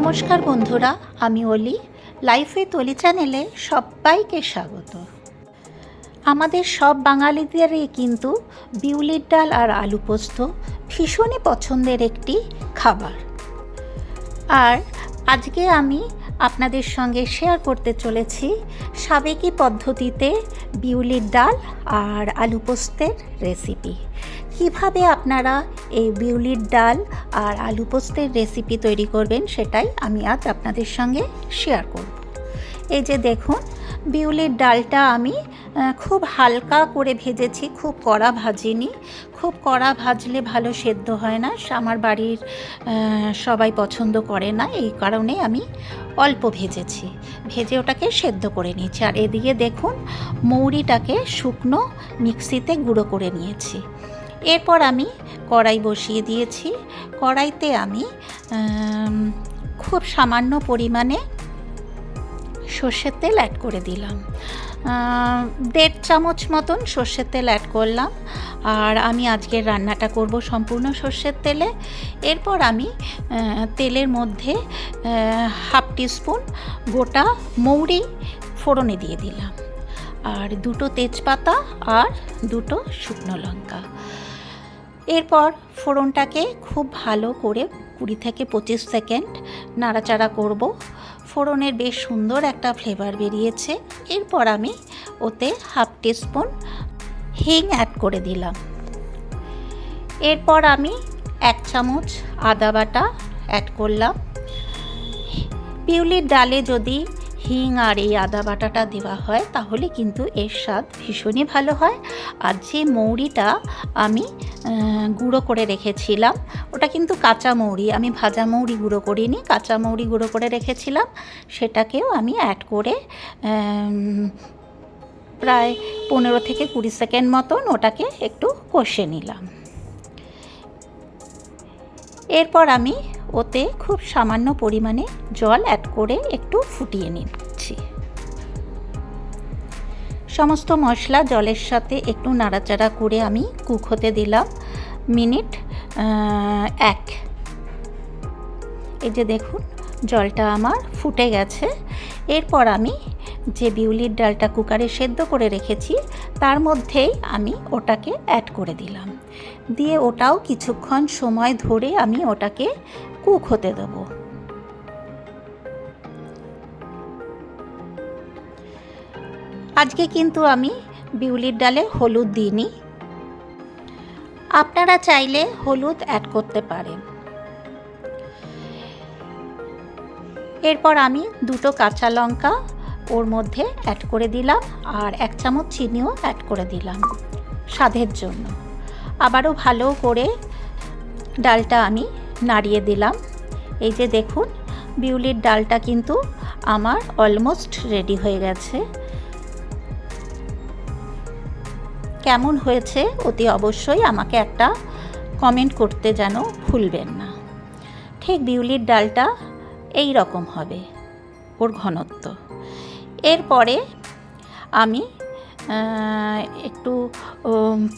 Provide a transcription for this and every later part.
নমস্কার বন্ধুরা, আমি অলি। লাইফ অলি চ্যানেলে সবাইকে স্বাগত। আমাদের সব বাঙালিদেরই কিন্তু বিউলির ডাল আর আলু পোস্ত ভীষণই পছন্দের একটি খাবার। আর আজকে আমি আপনাদের সঙ্গে শেয়ার করতে চলেছি সাবেকি পদ্ধতিতে বিউলির ডাল আর আলু পোস্তের রেসিপি কীভাবে আপনারা এই বিউলির ডাল আর আলু পোস্তের রেসিপি তৈরি করবেন সেটাই আমি আজ আপনাদের সঙ্গে শেয়ার করব। এই যে দেখুন, বিউলির ডালটা আমি খুব হালকা করে ভেজেছি, খুব কড়া ভাজিনি। খুব কড়া ভাজলে ভালো সেদ্ধ হয় না। আমার বাড়ির সবাই পছন্দ করে না, এই কারণে আমি অল্প ভেজেছি। ভেজে ওটাকে সেদ্ধ করে নিয়েছি। আর এদিকে দেখুন, মৌরিটাকে শুকনো মিক্সিতে গুঁড়ো করে নিয়েছি। এরপর আমি কড়াই বসিয়ে দিয়েছি। কড়াইতে আমি খুব সামান্য পরিমাণে সর্ষের তেল অ্যাড করে দিলাম। দেড় চামচ মতন সর্ষের তেল অ্যাড করলাম। আর আমি আজকের রান্নাটা করব সম্পূর্ণ সর্ষের তেলে। এরপর আমি তেলের মধ্যে হাফ টিস্পুন গোটা মৌরি ফোড়নে দিয়ে দিলাম। আর দুটো তেজপাতা আর দুটো শুকনো লঙ্কা। এরপর ফোড়নটাকে খুব ভালো করে কুড়ি থেকে পঁচিশ সেকেন্ড নাড়াচাড়া করব। ফোড়নের বেশ সুন্দর একটা ফ্লেভার বেরিয়েছে। এরপর আমি ওতে হাফ টিস্পুন হিং অ্যাড করে দিলাম। এরপর আমি এক চামচ আদা বাটা অ্যাড করলাম। পিউলির ডালে যদি হিং আর এই আদা বাটাটা দেওয়া হয়, তাহলে কিন্তু এর স্বাদ ভীষণই ভালো হয়। আর যে মৌরিটা আমি গুঁড়ো করে রেখেছিলাম, ওটা কিন্তু কাঁচা মৌরি, আমি ভাজা মৌরি গুঁড়ো করিনি, কাঁচা মৌরি গুঁড়ো করে রেখেছিলাম, সেটাকেও আমি অ্যাড করে প্রায় পনেরো থেকে কুড়ি সেকেন্ড মতন ওটাকে একটু কষে নিলাম। এরপর আমি ওতে খুব সামান্য পরিমাণে জল অ্যাড করে একটু ফুটিয়ে নিচ্ছি। সমস্ত মশলা জলের সাথে একটু নাড়াচাড়া করে আমি কুক হতে দিলাম। মিনিট এক। এই যে দেখুন, জলটা আমার ফুটে গেছে। এরপর আমি যে বিউলির ডালটা কুকারে সেদ্ধ করে রেখেছি, তার মধ্যেই আমি ওটাকে অ্যাড করে দিলাম। দিয়ে ওটাও কিছুক্ষণ সময় ধরে আমি ওটাকে কুক হতে দেবো। আজকে কিন্তু আমি বিউলির ডালে হলুদ দিইনি। আপনারা চাইলে হলুদ অ্যাড করতে পারেন। এরপর আমি দুটো কাঁচা লঙ্কা ওর মধ্যে অ্যাড করে দিলাম আর এক চামচ চিনিও অ্যাড করে দিলাম স্বাদের জন্য। আবারও ভালো করে ডালটা আমি নাড়িয়ে দিলাম। এই যে দেখুন, বিউলির ডালটা কিন্তু আমার অলমোস্ট রেডি হয়ে গেছে। কেমন হয়েছে অতি অবশ্যই আমাকে একটা কমেন্ট করতে যেন ভুলবেন না। ঠিক বিউলির ডালটা এই রকম হবে, ওর ঘনত্ব। এরপরে আমি একটু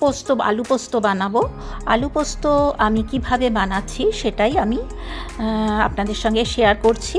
পোস্ত, আলু পোস্ত বানাবো। আলু পোস্ত আমি কীভাবে বানাচ্ছি সেটাই আমি আপনাদের সঙ্গে শেয়ার করছি।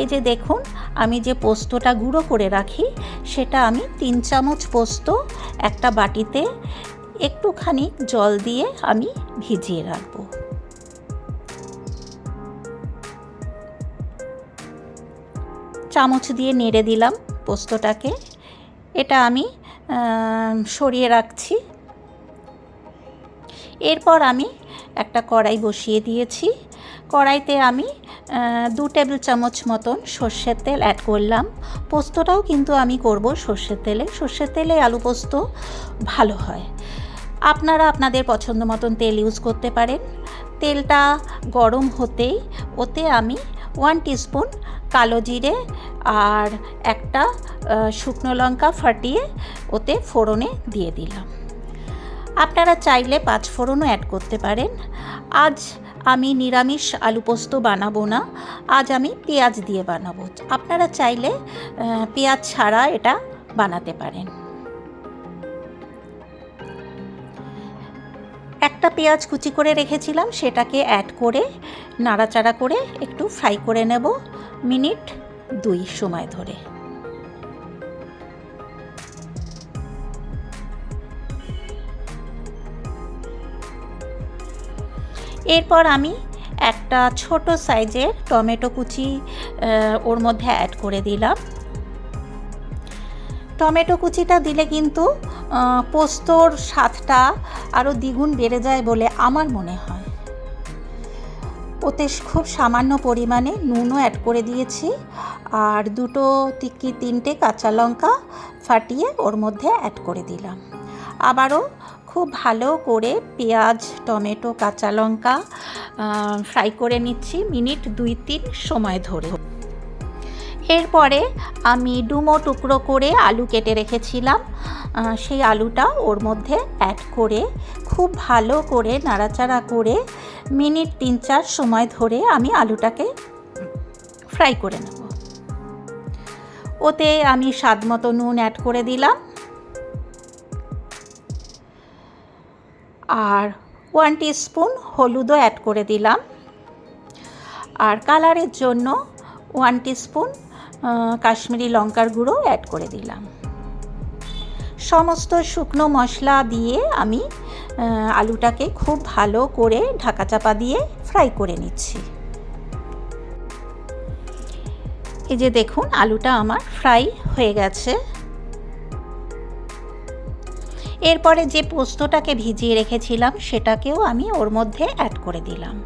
এই যে দেখুন, আমি যে পোস্তটা গুঁড়ো করে রাখি, সেটা আমি তিন চামচ পোস্ত একটা বাটিতে একটুখানি জল দিয়ে আমি ভিজিয়ে রাখব। চামচ দিয়ে নেড়ে দিলাম পোস্তটাকে। এটা আমি সরিয়ে রাখছি। এরপর আমি একটা কড়াই বসিয়ে দিয়েছি। কড়াইতে আমি দু টেবিল চামচ মতন সর্ষের তেল অ্যাড করলাম। পোস্তটাও কিন্তু আমি করব সর্ষের তেলে। সর্ষের তেলে আলু পোস্ত ভালো হয়। আপনারা আপনাদের পছন্দ মতন তেল ইউজ করতে পারেন। তেলটা গরম হতেই, ওতে আমি ওয়ান টিস্পুন কালো জিরে আর একটা শুকনো লঙ্কা ফাটিয়ে ওতে ফোড়নে দিয়ে দিলাম। আপনারা চাইলে পাঁচ ফোড়নও অ্যাড করতে পারেন। আজ আমি নিরামিষ আলু পোস্ত বানাবো না, আজ আমি পেঁয়াজ দিয়ে বানাবো। আপনারা চাইলে পেঁয়াজ ছাড়া এটা বানাতে পারেন। একটা পেঁয়াজ কুচি করে রেখেছিলাম, সেটাকে অ্যাড করে, নাড়াচাড়া করে একটু ফ্রাই করে নেব। মিনিট দুই সময় ধরে। এরপর আমি একটা ছোট সাইজের টমেটো কুচি ওর মধ্যে অ্যাড করে দিলাম। টমেটো কুচিটা দিলে কিন্তু পোস্তর স্বাদটা আরও দ্বিগুণ বেড়ে যায় বলে আমার মনে হয়। ওতে খুব সামান্য পরিমাণে নুনও অ্যাড করে দিয়েছি। আর দুটো কি তিনটে কাঁচা লঙ্কা ফাটিয়ে ওর মধ্যে অ্যাড করে দিলাম। আবারও খুব ভালো করে পেঁয়াজ, টমেটো, কাঁচা লঙ্কা ফ্রাই করে নিচ্ছি মিনিট দুই তিন সময় ধরে। এরপরে আমি ডুমো টুকরো করে আলু কেটে রেখেছিলাম। সেই আলুটা ওর মধ্যে অ্যাড করে খুব ভালো করে নাড়াচাড়া করে মিনিট তিন চার সময় ধরে আমি আলুটাকে ফ্রাই করে নেব। ওতে আমি স্বাদ মতো নুন অ্যাড করে দিলাম। আর ওয়ান স্পুন হলুদও অ্যাড করে দিলাম। আর কালারের জন্য ওয়ান স্পুন কাশ্মীরি লঙ্কার গুঁড়ো অ্যাড করে দিলাম। সমস্ত শুকনো মশলা দিয়ে আমি আলুটাকে খুব ভালো করে ঢাকা চাপা দিয়ে ফ্রাই করে নিচ্ছি। এই যে দেখুন, আলুটা আমার ফ্রাই হয়ে গেছে। এরপরে যে পোস্তটাকে ভিজিয়ে রেখেছিলাম, সেটাকেও আমি ওর মধ্যে অ্যাড করে দিলাম।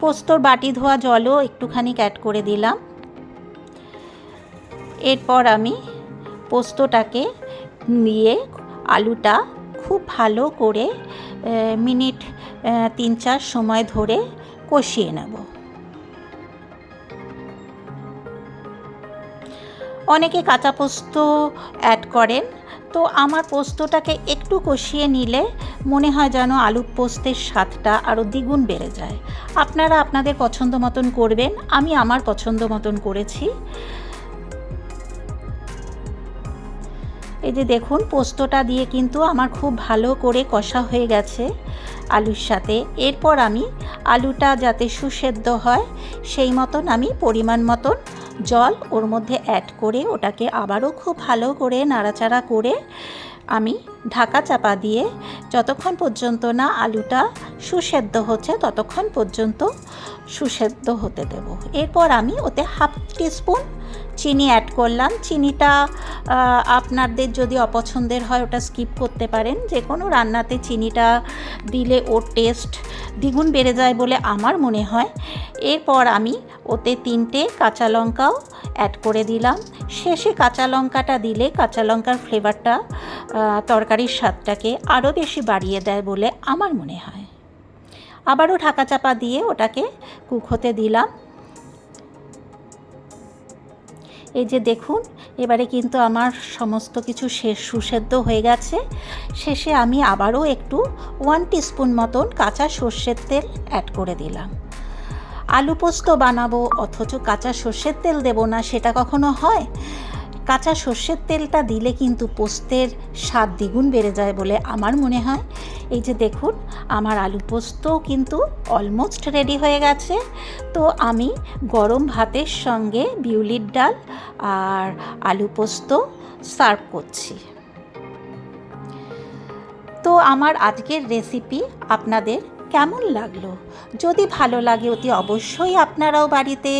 পোস্তর বাটি ধোয়া জলও একটুখানি অ্যাড করে দিলাম। এরপর আমি পোস্তটাকে নিয়ে আলুটা খুব ভালো করে মিনিট তিন চার সময় ধরে কষিয়ে নেব। অনেকে কাঁচা পোস্ত অ্যাড করেন, তো আমার পোস্তটাকে একটু কষিয়ে নিলে মনে হয় যেন আলু পোস্তের স্বাদটা আরও দ্বিগুণ বেড়ে যায়। আপনারা আপনাদের পছন্দ মতন করবেন, আমি আমার পছন্দ মতন করেছি। এই যে দেখুন, পোস্তটা দিয়ে কিন্তু আমার খুব ভালো করে কষা হয়ে গেছে আলুর সাথে। এরপর আমি আলুটা যাতে সুসেদ্ধ হয়, সেই মতন আমি পরিমাণ মতন জল ওর মধ্যে অ্যাড করে ওটাকে আবারও খুব ভালো করে নাড়াচাড়া করে আমি ঢাকা চাপা দিয়ে যতক্ষণ পর্যন্ত না আলুটা সুসেদ্ধ হচ্ছে, ততক্ষণ পর্যন্ত সুসেদ্ধ হতে দেব। এরপর আমি ওতে হাফ টিস্পুন চিনি অ্যাড করলাম। চিনিটা আপনাদের যদি অপছন্দের হয় ওটা স্কিপ করতে পারেন। যে কোনো রান্নাতে চিনিটা দিলে ওর টেস্ট দ্বিগুণ বেড়ে যায় বলে আমার মনে হয়। এরপর আমি ওতে তিনটে কাঁচা লঙ্কাও অ্যাড করে দিলাম। শেষে কাঁচা লঙ্কাটা দিলে কাঁচা লঙ্কার ফ্লেভারটা তরকারির স্বাদটাকে আরও বেশি বাড়িয়ে দেয় বলে আমার মনে হয়। আবারও ঢাকা চাপা দিয়ে ওটাকে কুক হতে দিলাম। এই যে দেখুন, এবারে কিন্তু আমার সমস্ত কিছু শেষ সুসেদ্ধ হয়ে গেছে। শেষে আমি আবারও একটু ওয়ান টিস্পুন মতন কাঁচা সর্ষের তেল অ্যাড করে দিলাম। আলু পোস্ত বানাবো, অথচ কাঁচা সর্ষের তেল দেব না, সেটা কখনো হয়? কাঁচা সর্ষের তেলটা দিলে কিন্তু পোস্তের স্বাদ দ্বিগুণ বেড়ে যায় বলে আমার মনে হয়। এই যে দেখুন, আমার আলু পোস্ত কিন্তু অলমোস্ট রেডি হয়ে গেছে। তো আমি গরম ভাতের সঙ্গে বিউলির ডাল আর আলু পোস্ত সার্ভ করছি। তো আমার আজকের রেসিপি আপনাদের কেমন লাগল? যদি ভালো লাগে অতি অবশ্যই আপনারাও বাড়িতে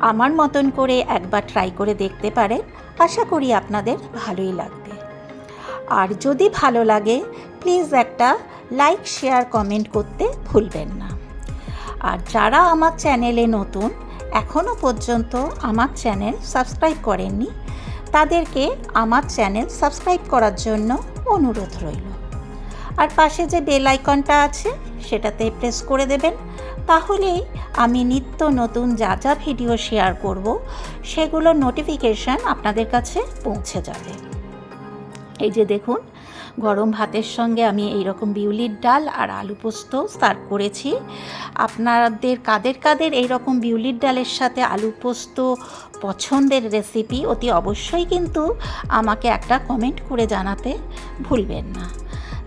আমার মতন করে একবার ট্রাই করে দেখতে পারেন। আশা করি আপনাদের ভালোই লাগবে। আর যদি ভালো লাগে প্লিজ একটা লাইক শেয়ার কমেন্ট করতে ভুলবেন না। আর যারা আমার চ্যানেলে নতুন এখনও পর্যন্ত আমার চ্যানেল সাবস্ক্রাইব করেননি, তাদেরকে আমার চ্যানেল সাবস্ক্রাইব করার জন্য অনুরোধ রইল। আর পাশে যে বেল আইকনটা আছে, সেটাতে প্রেস করে দেবেন। তাহলেই আমি নিত্য নতুন যা যা ভিডিও শেয়ার করব সেগুলোর নোটিফিকেশান আপনাদের কাছে পৌঁছে যাবে। এই যে দেখুন, গরম ভাতের সঙ্গে আমি এই রকম বিউলির ডাল আর আলু পোস্ত সার্ভ করেছি। আপনাদের কাদের কাদের এই রকম বিউলির ডালের সাথে আলু পোস্ত পছন্দের রেসিপি অতি অবশ্যই কিন্তু আমাকে একটা কমেন্ট করে জানাতে ভুলবেন না।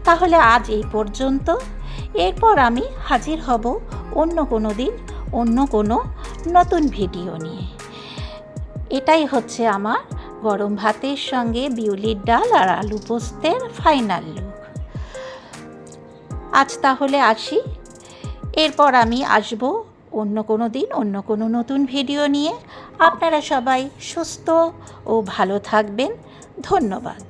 তাহলে আজ এই পর্যন্ত। এরপর আমি হাজির হব অন্য কোনো দিন, অন্য কোনো নতুন ভিডিও নিয়ে। এটাই হচ্ছে আমার গরম ভাতের সঙ্গে বিউলির ডাল আর আলু পোস্তের ফাইনাল লুক। আজ তাহলে আসি। এরপর আমি আসব অন্য কোনো দিন, অন্য কোনো নতুন ভিডিও নিয়ে। আপনারা সবাই সুস্থ ও ভালো থাকবেন। ধন্যবাদ।